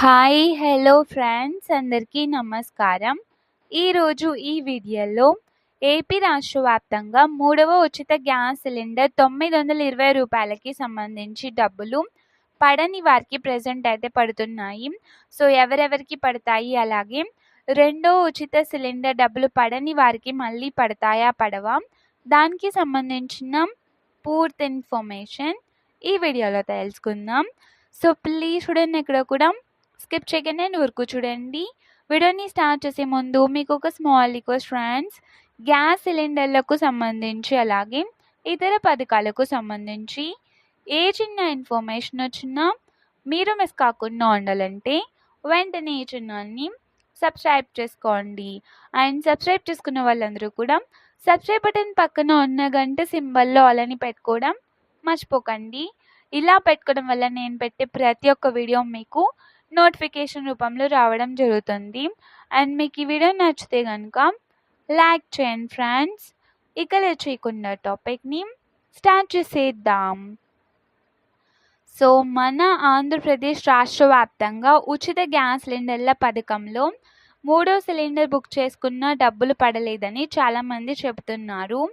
Hi hello friends అందరికీ నమస్కారం. ఈరోజు ఈ వీడియోలో ఏపీ రాష్ట్ర వ్యాప్తంగా మూడవ ఉచిత గ్యాస్ సిలిండర్ తొమ్మిది వందల ఇరవై రూపాయలకి సంబంధించి డబ్బులు పడని వారికి ప్రజెంట్ అయితే పడుతున్నాయి. సో ఎవరెవరికి పడతాయి? అలాగే రెండో ఉచిత సిలిండర్ డబ్బులు పడని వారికి మళ్ళీ పడతాయా? పడవా? దానికి సంబంధించిన పూర్తి ఇన్ఫర్మేషన్ ఈ వీడియోలో తెలుసుకుందాం. సో ప్లీజ్ చూడండి ఇక్కడ కూడా స్కిప్ చేయగానే ఉరుకు చూడండి. వీడియోని స్టార్ట్ చేసే ముందు మీకు ఒక స్మాల్ రిక్వెస్ట్ ఫ్రెండ్స్. గ్యాస్ సిలిండర్లకు సంబంధించి అలాగే ఇతర పథకాలకు సంబంధించి ఏ చిన్న ఇన్ఫర్మేషన్ వచ్చినా మీరు మిస్ కాకుండా ఉండాలంటే వెంటనే ఈ చిన్నాన్ని సబ్స్క్రైబ్ చేసుకోండి. అండ్ సబ్స్క్రైబ్ చేసుకున్న వాళ్ళందరూ కూడా సబ్స్క్రైబ్ బటన్ పక్కన ఉన్న గంట సింబల్లో అలాని పెట్టుకోవడం మర్చిపోకండి. ఇలా పెట్టుకోవడం వల్ల నేను పెట్టే ప్రతి ఒక్క వీడియో మీకు నోటిఫికేషన్ రూపంలో రావడం జరుగుతుంది. అండ్ మీకు ఈ వీడియో నచ్చితే కనుక లైక్ చేయండి ఫ్రెండ్స్ ఇక చేయకుండా టాపిక్ని స్టార్ట్ చేసేద్దాం. సో మన ఆంధ్రప్రదేశ్ రాష్ట్ర వ్యాప్తంగా ఉచిత గ్యాస్ సిలిండర్ల పథకంలో మూడో సిలిండర్ బుక్ చేసుకున్న డబ్బులు పడలేదని చాలామంది చెబుతున్నారు.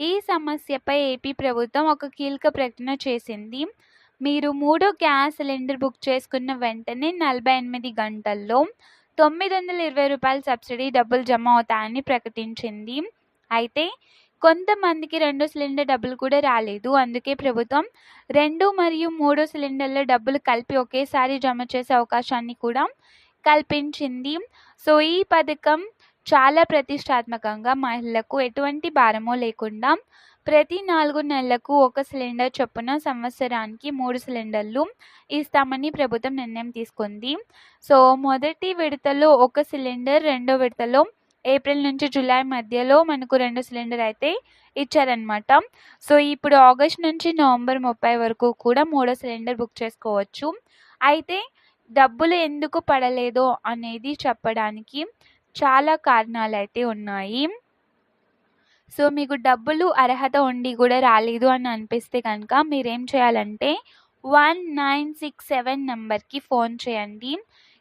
ఈ సమస్యపై ఏపీ ప్రభుత్వం ఒక కీలక ప్రకటన చేసింది. మీరు మూడో గ్యాస్ సిలిండర్ బుక్ చేసుకున్న వెంటనే నలభై ఎనిమిది గంటల్లో తొమ్మిది వందల ఇరవై రూపాయల సబ్సిడీ డబ్బులు జమ అవుతాయని ప్రకటించింది. అయితే కొంతమందికి రెండు సిలిండర్ డబ్బులు కూడా రాలేదు. అందుకే ప్రభుత్వం రెండు మరియు మూడో సిలిండర్ల డబ్బులు కలిపి ఒకేసారి జమ చేసే అవకాశాన్ని కూడా కల్పించింది. సో ఈ పథకం చాలా ప్రతిష్టాత్మకంగా మహిళలకు ఎటువంటి భారమో లేకుండా ప్రతి నాలుగు నెలలకు ఒక సిలిండర్ చొప్పున సంవత్సరానికి మూడు సిలిండర్లు ఇస్తామని ప్రభుత్వం నిర్ణయం తీసుకుంది. సో మొదటి విడతలో ఒక సిలిండర్ రెండో విడతలో ఏప్రిల్ నుంచి జూలై మధ్యలో మనకు రెండు సిలిండర్ అయితే ఇచ్చారనమాట సో ఇప్పుడు ఆగస్ట్ నుంచి నవంబర్ ముప్పై వరకు కూడా మూడో సిలిండర్ బుక్ చేసుకోవచ్చు. అయితే డబ్బులు ఎందుకు పడలేదో అనేది చెప్పడానికి చాలా కారణాలు అయితే ఉన్నాయి. సో మీకు డబ్బులు అర్హత ఉండి కూడా రాలేదు అని అనిపిస్తే కనుక మీరేం చేయాలంటే వన్ నైన్ సిక్స్ సెవెన్ నెంబర్కి ఫోన్ చేయండి.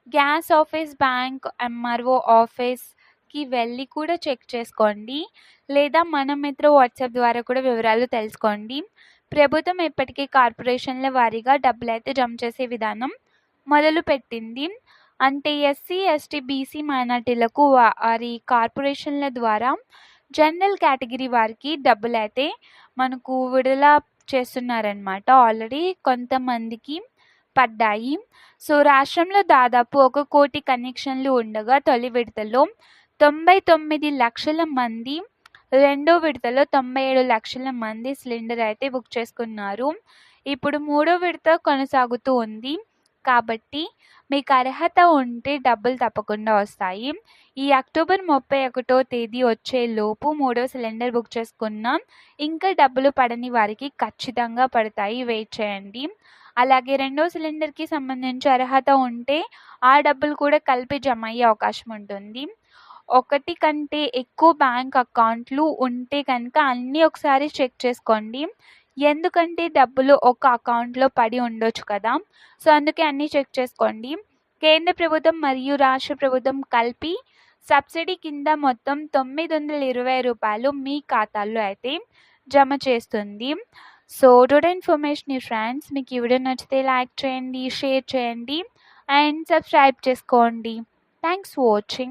గ్యాస్ ఆఫీస్ బ్యాంక్ ఎంఆర్ఓ ఆఫీస్కి వెళ్ళి కూడా చెక్ చేసుకోండి. లేదా మన మిత్ర వాట్సాప్ ద్వారా కూడా వివరాలు తెలుసుకోండి. ప్రభుత్వం ఇప్పటికీ కార్పొరేషన్ల వారీగా డబ్బులు అయితే జమ చేసే విధానం మొదలు పెట్టింది. అంటే ఎస్సీ ఎస్టీ బీసీ మైనార్టీలకు వారి కార్పొరేషన్ల ద్వారా జనరల్ కేటగిరీ వారికి డబ్బులు అయితే మనకు విడుదల చేస్తున్నారనమాట ఆల్రెడీ కొంతమందికి పడ్డాయి. సో రాష్ట్రంలో దాదాపు ఒక కోటి కనెక్షన్లు ఉండగా తొలి విడతలో తొంభై తొమ్మిది లక్షల మంది రెండో విడతలో తొంభై ఏడు లక్షల మంది సిలిండర్ అయితే బుక్ చేసుకున్నారు. ఇప్పుడు మూడో విడత కొనసాగుతూ ఉంది. కాబట్టి మీకు అర్హత ఉంటే డబ్బులు తప్పకుండా వస్తాయి. ఈ అక్టోబర్ ముప్పై ఒకటో తేదీ వచ్చే లోపు మూడో సిలిండర్ బుక్ చేసుకున్నాం. ఇంకా డబ్బులు పడని వారికి ఖచ్చితంగా పడతాయి. వెయిట్ చేయండి. అలాగే రెండో సిలిండర్కి సంబంధించి అర్హత ఉంటే ఆ డబ్బులు కూడా కలిపి జమ అయ్యే అవకాశం ఉంటుంది. ఒకటి కంటే ఎక్కువ బ్యాంక్ అకౌంట్లు ఉంటే కనుక అన్నీ ఒకసారి చెక్ చేసుకోండి. ఎందుకంటే డబ్బులు ఒక అకౌంట్లో పడి ఉండొచ్చు కదా. సో అందుకే అన్నీ చెక్ చేసుకోండి. కేంద్ర ప్రభుత్వం మరియు రాష్ట్ర ప్రభుత్వం కలిపి సబ్సిడీ కింద మొత్తం తొమ్మిది వందల ఇరవై రూపాయలు మీ ఖాతాల్లో అయితే జమ చేస్తుంది. సో టుడే ఇన్ఫర్మేషన్ ఫ్రెండ్స్ మీకు ఈ వీడియో నచ్చితే లైక్ చేయండి షేర్ చేయండి అండ్ సబ్స్క్రైబ్ చేసుకోండి. Thanks for watching